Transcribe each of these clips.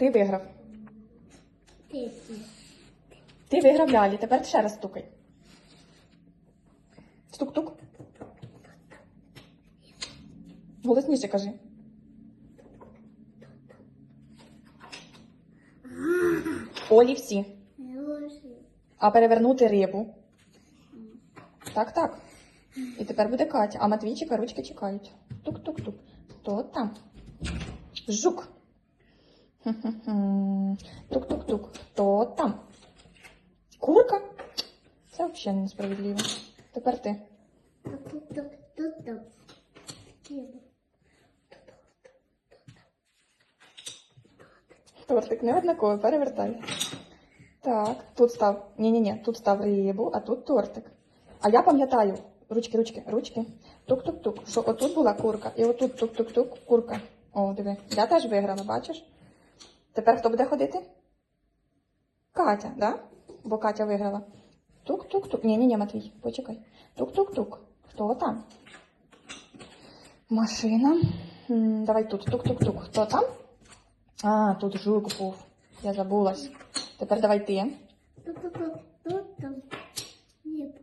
Ти виграв. Ти. Виграв лялі. Тепер ще раз стукай. Стук-тук. Голосніше кажи. Олівці. Ложи. А перевернути рибу. Так, так. І тепер буде Катя. А Матвійчика ручки чекають. Тук-тук-тук. Хто там? Жук. Тук-тук-тук. Хто там? Курка? Це взагалі несправедливо. Тепер ти. Тортик не однаковий, перевертай. Так, тут став. Ні-ні-ні, тут став рибу, а тут тортик. А я пам'ятаю. Ручки, ручки, ручки. Тук-тук-тук. Що отут була курка, і отут тук-тук-тук, курка. О, диви. Я теж виграла, бачиш? Тепер хто буде ходити? Катя, да? Бо Катя виграла. Тук-тук-тук. Ні-ні-ні, Матвій, почекай. Тук-тук-тук. Хто там? Машина. М, Давай тут. Тук-тук-тук. Хто там? А, тут жук був. Я забулась. Тепер давай ти. Тут, тут, тут, тут, там. Ні.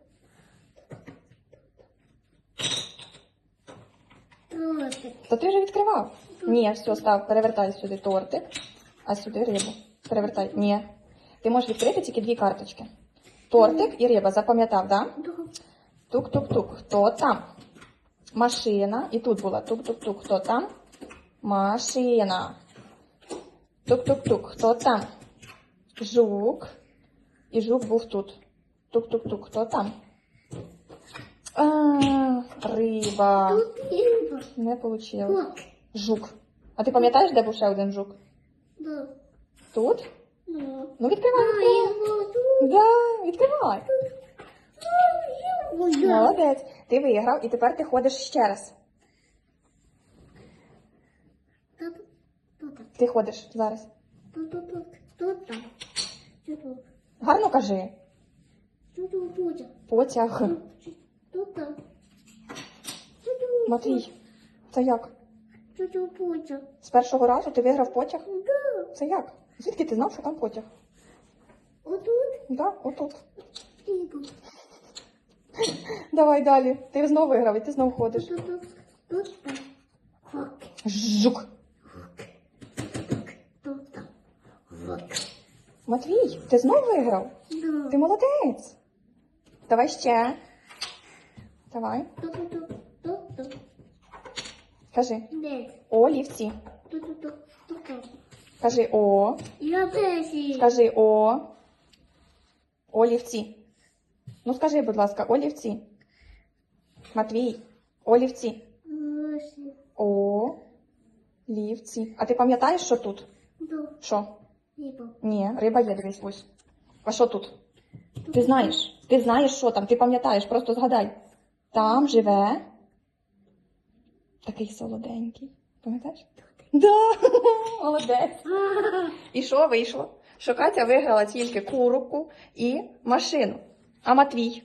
Тортик. То ти вже відкривав. Ні, все, став. Перевертай сюди тортик, а сюди рибу. Перевертай. Ні. Ти можеш відкрити тільки дві карточки. Тортик і риба. Запам'ятав, да? Тук-тук-тук. Хто там? Машина. І тут була тук-тук-тук. Хто там? Машина. Тук-тук-тук. Хто там? Жук. І жук був тут. Тук-тук-тук. Хто там? А, риба. Тут риба. Не вийшло. Жук. А ти пам'ятаєш, де був ще один жук? Да. Тут? Ну. Ну відкривай. Відкривай. Да, відкривай. Молодець. Ти виграв, і тепер ти ходиш ще раз. Тут, тут, тут, Ти ходиш зараз. тут, тут, тут, тут. Тут, тут, Гарно кажи. тут, Потяг. тут, тут, Матвій, це як? тут. З першого разу ти виграв потяг? Да. Це як? Звідки ти знав, що там потяг? Отут Да, отут. риба. Давай далі. Ти знову виграв, і ти знову ходиш. Тут, тут, тут, там. Хок. Жук. Тут, там. Хок. Матвій, ти знову виграв? Да. Ти молодець. Давай ще. Давай. Тут, тут, тут, тут, тут. Кажи. Де? Олівці. Тут, тут, тут, тут. Кажи о. Я десі. Скажи о. Олівці. Ну скажи, будь ласка, олівці. Матвій. Олівці. О. Лівці. А ти пам'ятаєш, що тут? Що? Риба. Ні, риба є, дивись ось. А що тут? Ти знаєш? Ти знаєш, що там? Ти пам'ятаєш, просто згадай. Там живе. Такий солоденький. Пам'ятаєш? Да, молодець. І що вийшло? Що Катя виграла тільки курку і машину. А Матвій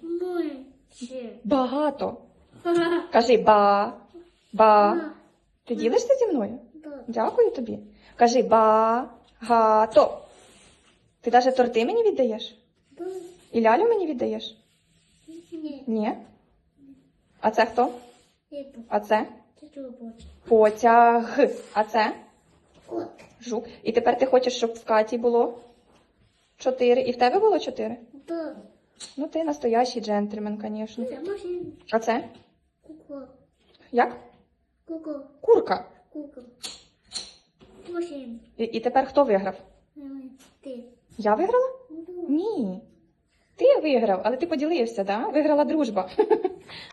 багато. Кажи ба, ба. Ти ділишся зі мною? Дякую тобі. Кажи багато. Ти навіть торти мені віддаєш? І лялю мені віддаєш? Ні. Ні. А це хто? А це? Потяг. А це Кот. жук. І тепер ти хочеш, щоб в Каті було чотири. І в тебе було чотири? Да. Ну, ти настоящий джентльмен, звісно. А це? Куко. Як? Куко. Курка. Машина. І, і тепер хто виграв? Ти. Я виграла? Ні. Ти виграв, але ти поділився, да? Виграла дружба.